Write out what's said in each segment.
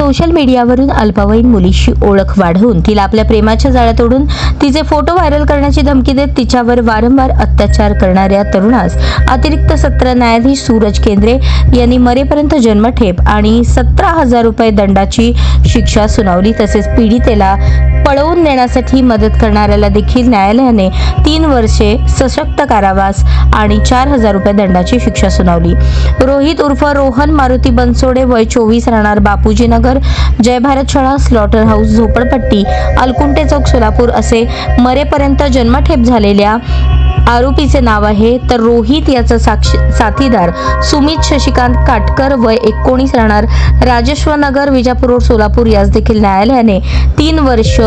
Social मीडियावरून अल्पवयीन मुलीशी ओळख वाढवून तिला आपल्या प्रेमाच्या जाळ्यात ओढून तिचे फोटो व्हायरल करण्याची धमकी देत तिच्यावर वारंवार अत्याचार करणाऱ्या तरुणास अतिरिक्त सत्र न्यायाधीश सूरज केंद्रे यांनी मरेपर्यंत जन्मठेप आणि सतरा हजार रुपये दंडाची शिक्षा सुनावली तसेच पीडितेला पळवून नेण्यासाठी मदत करणाऱ्याला देखील न्यायालयाने तीन वर्षे सशक्त कारावास आणि चार हजार रुपये दंडाची शिक्षा सुनावली. रोहित उर्फ रोहन मारुती बनसोडे वय चोवीस राहणार बापूजी नगर जय भारत शाळा स्लॉटर हाऊस झोपडपट्टी अलकुंटे चौक सोलापूर असे मरेपर्यंत जन्मठेप झालेल्या आरोपीचे नाव आहे तर रोहित याचा साक्ष साथीदार सुमित शशिकांत काटकर वय एकोणीस राहणार. राजेश्वर नगर विजापूर सोलापूर. यास देखील न्यायालयाने तीन वर्ष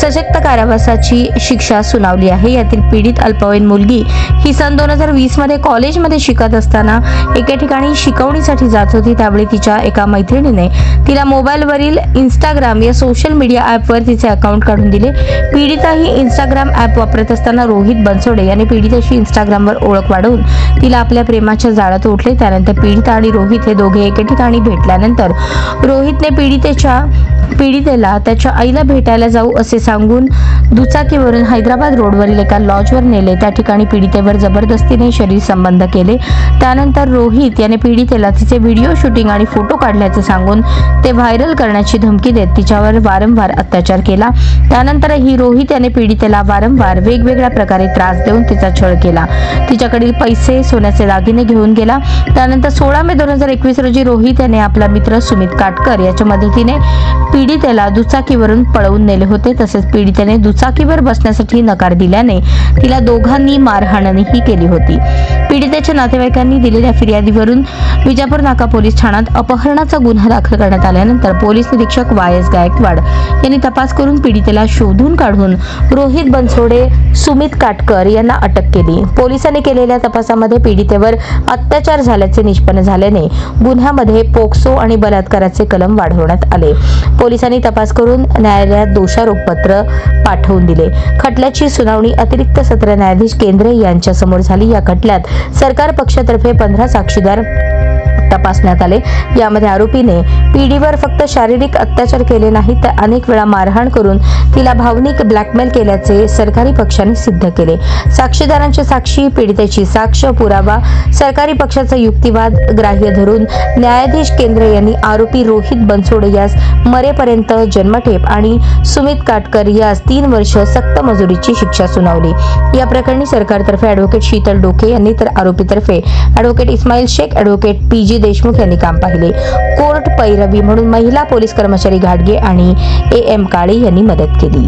सशक्त कारावासाची शिक्षा सुनावली आहे. यातील पीडित अल्पवयीन मुलगी ही सन दोन हजार वीसमध्ये कॉलेजमध्ये शिकत असताना एके ठिकाणी शिकवणीसाठी जात होती. त्यावेळी तिच्या एका मैत्रिणीने तिला मोबाईलवरील इंस्टाग्राम या सोशल मीडिया ॲपवर तिचे अकाउंट काढून दिले. पीडिता ही इंस्टाग्राम ॲप वापरत असताना रोहित बनसोडे याने पीडितेशी इंस्टाग्रामवर ओळख वाढवून तिला आपल्या प्रेमाच्या जाळ्यात ओढले त्यानंतर पीडिता आणि रोहित हे दोघे एके ठिकाणी भेटल्यानंतर रोहितने पीडितेच्या पीडितेला त्याच्या आईला भेटायला जाऊ असे सांगून दुचाकीवरून हैदराबाद रोडवरील एका लॉजवर नेले. त्या ठिकाणी पीडितेवर जबरदस्तीने शरीर संबंध केले. त्यानंतर रोहित याने पीडितेला तिचे व्हिडिओ शूटिंग आणि फोटो काढल्याचे सांगून ते व्हायरल करण्याची धमकी देत तिच्यावर वारंवार अत्याचार केला. त्यानंतरही रोहित याने पीडितेला वारंवार वेगवेगळ्या प्रकारे त्रास देऊन तिचा छळ केला. तिच्याकडील पैसे सोन्याचे दागिने घेऊन गेला. त्यानंतर सोळा मे दोन हजार एकवीस रोजी रोहित याने आपला मित्र सुमित काटकर याच्या मदतीने पीडितेला दुचाकीवरून पळवून नेले होते. तसेच पीडितेने दुचाकीवर बसण्यासाठी नकार दिल्याने तिला दोघांनी मारहाणही केली होती. पीडितेच्या नातेवाईकांनी दिलेल्या फिर्यादीवरून विजापूर नाका पोलीस ठाण्यात अपहरणाचा गुन्हा दाखल करण्यात आल्यानंतर पोलीस निरीक्षक वाय एस गायकवाड यांनी तपास करून पीडितेला शोधून काढून रोहित बनसोडे सुमित काटकर यांना अटक केली. पोलिसांनी केलेल्या तपासामध्ये पीडितेवर अत्याचार झाल्याचे निष्पन्न झाल्याने गुन्ह्यामध्ये पोक्सो आणि बलात्काराचे कलम वाढवण्यात आले. पोलिसांनी तपास करून न्यायालयात दोषारोपपत्र पाठवून दिले. खटल्याची सुनावणी अतिरिक्त सत्र न्यायाधीश केंद्रे यांच्या समोर झाली. या खटल्यात सरकार पक्षातर्फे पंधरा साक्षीदार तपासण्यात आले. यामध्ये आरोपीने पीडीवर फक्त शारीरिक अत्याचार केले नाही तर अनेक वेळा मारहाण करून तिला भावनिक ब्लॅकमेल केल्याचे सरकारी पक्षाने सिद्ध केले. साक्षीदारांची साक्षी पीडितेची साक्ष पुरावा सरकारी पक्षाचा युक्तिवाद ग्राह्य धरून न्यायाधीश केंद्र यांनी आरोपी रोहित बनसोडे यास मरेपर्यंत जन्मठेप आणि सुमित काटकर यास तीन वर्ष सक्त मजुरीची शिक्षा सुनावली. या प्रकरणी सरकारतर्फे ॲडव्होकेट शीतल डोके यांनी तर आरोपीतर्फे advocate Ismail Shaikh advocate P G Deshmukh यांनी काम पाहिले. कोर्ट रवी म्हणून महिला पोलीस कर्मचारी घाटगे आणि ए एम काळे यांनी मदत केली.